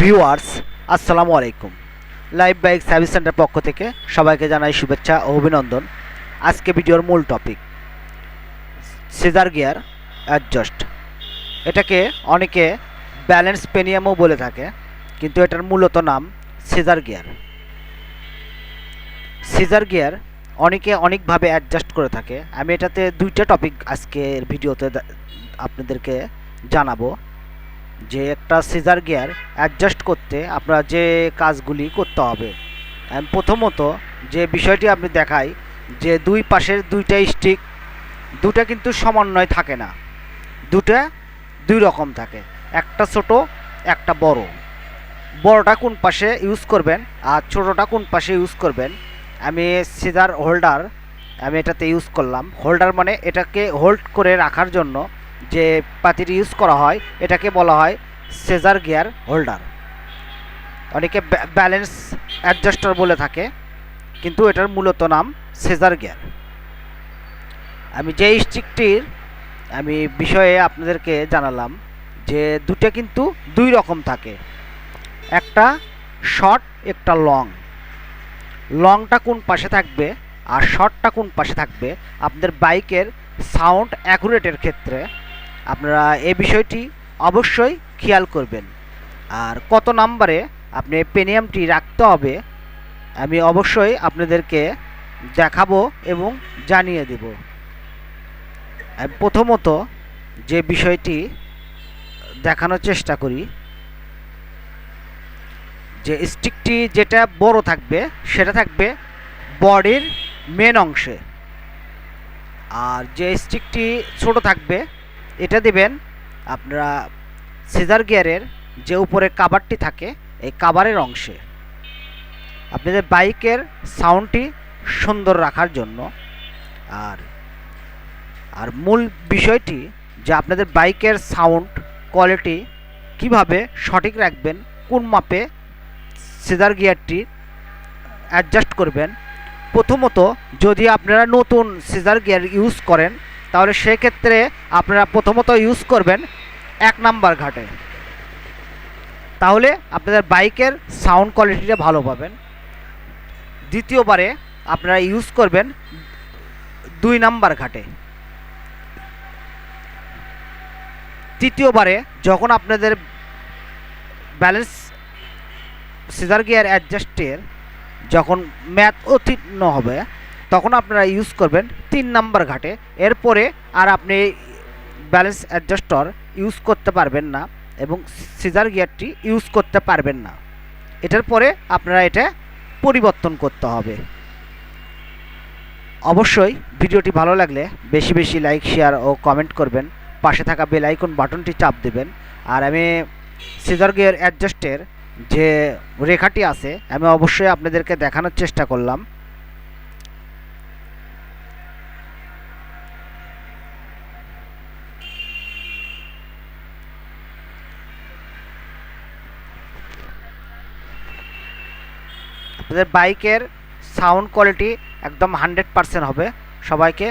Viewers, আসসালামু আলাইকুম। Live bike service centre পক্ষ থেকে সবাইকে জানাই শুভেচ্ছা ও অভিনন্দন। আজকে ভিডিওর মূল টপিক, সিজার গিয়ার অ্যাডজাস্ট। এটাকে অনেকে ব্যালেন্স পেনিয়ামও বলে থাকে, কিন্তু এটার মূলত নাম সিজার গিয়ার। সিজার গিয়ার অনেকে অনেকভাবে অ্যাডজাস্ট করে থাকে। আমি এটাতে দুইটা টপিক আজকের ভিডিওতে আপনাদেরকে জানাব। যে একটা সিজার গিয়ার অ্যাডজাস্ট করতে আপনার যে কাজগুলি করতে হবে। প্রথমত যে বিষয়টি আপনি দেখাই, যে দুই পাশের দুইটা স্টিক দুটা কিন্তু সমন্বয় থাকে না। দুটা দুই রকম থাকে, একটা ছোট, একটা বড়। বড়টা কোন পাশে ইউজ করবেন আর ছোটোটা কোন পাশে ইউজ করবেন? আমি সিজার হোল্ডার আমি এটাতে ইউজ করলাম। হোল্ডার মানে এটাকে হোল্ড করে রাখার জন্য যে পাতিটি ইউজ করা হয়, এটাকে বলা হয় সেজার গিয়ার হোল্ডার অনেকে ব্যালেন্স অ্যাডজাস্টার বলে থাকে, কিন্তু এটার মূলত নাম সেজার গিয়ার আমি যে স্টিকটির আমি বিষয়ে আপনাদেরকে জানালাম যে দুটো কিন্তু দুই রকম থাকে। একটা শর্ট একটা লং লংটা কোন পাশে থাকবে আর শর্টটা কোন পাশে থাকবে? আপনাদের বাইকের সাউন্ড অ্যাকুরেটের ক্ষেত্রে আপনারা এ বিষয়টি অবশ্যই খেয়াল করবেন। আর কত নাম্বারে আপনি পেনিয়ামটি রাখতে হবে, আমি অবশ্যই আপনাদেরকে দেখাবো এবং জানিয়ে দেব। প্রথমত যে বিষয়টি দেখানোর চেষ্টা করি, যে স্টিকটি যেটা বড় থাকবে, সেটা থাকবে বডির মেন অংশে। আর যে স্টিকটি ছোট থাকবে এটা দিবেন আপনারা সিজার গিয়ারের যে উপরে কাভারটি থাকে, এই কাভারের অংশে আপনাদের বাইকের সাউন্ডটি সুন্দর রাখার জন্য। আর আর মূল বিষয়টি যে আপনাদের বাইকের সাউন্ড কোয়ালিটি কীভাবে সঠিক রাখবেন, কোন মাপে সিজার গিয়ারটি অ্যাডজাস্ট করবেন। প্রথমত যদি আপনারা নতুন সিজার গিয়ার ইউজ করেন তাহলে সেক্ষেত্রে আপনারা প্রথমত ইউজ করবেন এক নাম্বার ঘাটে। তাহলে আপনাদের বাইকের সাউন্ড কোয়ালিটিটা ভালো পাবেন। দ্বিতীয়বারে আপনারা ইউজ করবেন দুই নাম্বার ঘাটে। তৃতীয়বারে যখন আপনাদের ব্যালেন্স সিজার গিয়ার অ্যাডজাস্টের যখন ম্যাথ অতীর্ণ হবে তখন আপনারা ইউজ করবেন তিন নাম্বার ঘাটে। এরপরে আর আপনি ব্যালেন্স অ্যাডজাস্টর ইউজ করতে পারবেন না এবং সিজার গিয়ারটি ইউজ করতে পারবেন না। এটার পরে আপনারা এটা পরিবর্তন করতে হবে। অবশ্যই ভিডিওটি ভালো লাগলে বেশি বেশি লাইক শেয়ার ও কমেন্ট করবেন। পাশে থাকা বেল বাটনটি চাপ দেবেন। আর আমি সিজার গিয়ার অ্যাডজাস্টের যে রেখাটি আছে, আমি অবশ্যই আপনাদেরকে দেখানোর চেষ্টা করলাম আপনাদের বাইকের সাউন্ড কোয়ালিটি একদম হান্ড্রেড পারসেন্ট হবে। সবাইকে